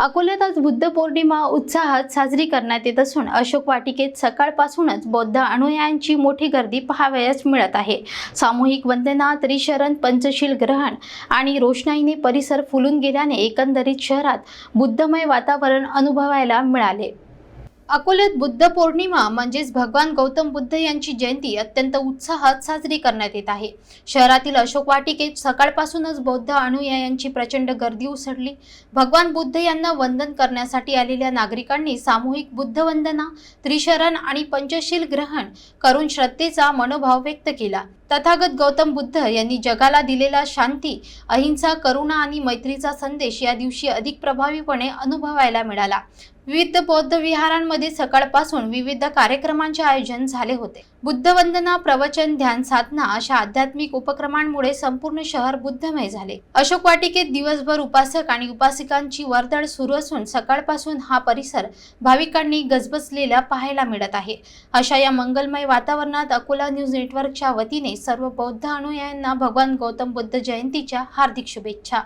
अकोल्यात आज बुद्ध पौर्णिमा उत्साहात साजरी करण्यात येत असून अशोक वाटिकेत सकाळपासूनच बौद्ध अनुयायांची मोठी गर्दी पाहावयास मिळत आहे. सामूहिक वंदना त्रिशरण पंचशील ग्रहण आणि रोषणाईने परिसर फुलून गेल्याने एकंदरीत शहरात बुद्धमय वातावरण अनुभवायला मिळाले. अकोल्यात बुद्ध पौर्णिमा म्हणजेच भगवान गौतम बुद्ध यांची जयंती अत्यंत उत्साहात साजरी करण्यात येत आहे. शहरातील अशोक वाटिकेत सकाळपासूनच बौद्ध अनुयायांची प्रचंड गर्दी उसळली. भगवान बुद्ध यांना वंदन करण्यासाठी आलेल्या नागरिकांनी सामूहिक बुद्ध वंदना त्रिशरण आणि पंचशील ग्रहण करून श्रद्धेचा मनोभाव व्यक्त केला. तथागत गौतम बुद्ध यांनी जगाला दिलेला शांती अहिंसा करुणा आणि मैत्रीचा संदेश या दिवशी अधिक प्रभावीपणे अनुभवायला मिळाला. विविध बौद्ध विहारांमध्ये सकाळपासून विविध कार्यक्रमांचे आयोजन झाले होते. बुद्ध वंदना प्रवचन ध्यान साधना अशा आध्यात्मिक उपक्रमांमुळे संपूर्ण शहर बुद्धमय झाले. अशोक वाटिकेत दिवसभर उपासक आणि उपासिकांची वर्दळ सुरू असून सकाळपासून हा परिसर भाविकांनी गजबजलेला पाहायला मिळत आहे. अशा या मंगलमय वातावरणात अकोला न्यूज नेटवर्कच्या वतीने सर्व बौद्ध अनुयायांना भगवान गौतम बुद्ध जयंतीच्या हार्दिक शुभेच्छा.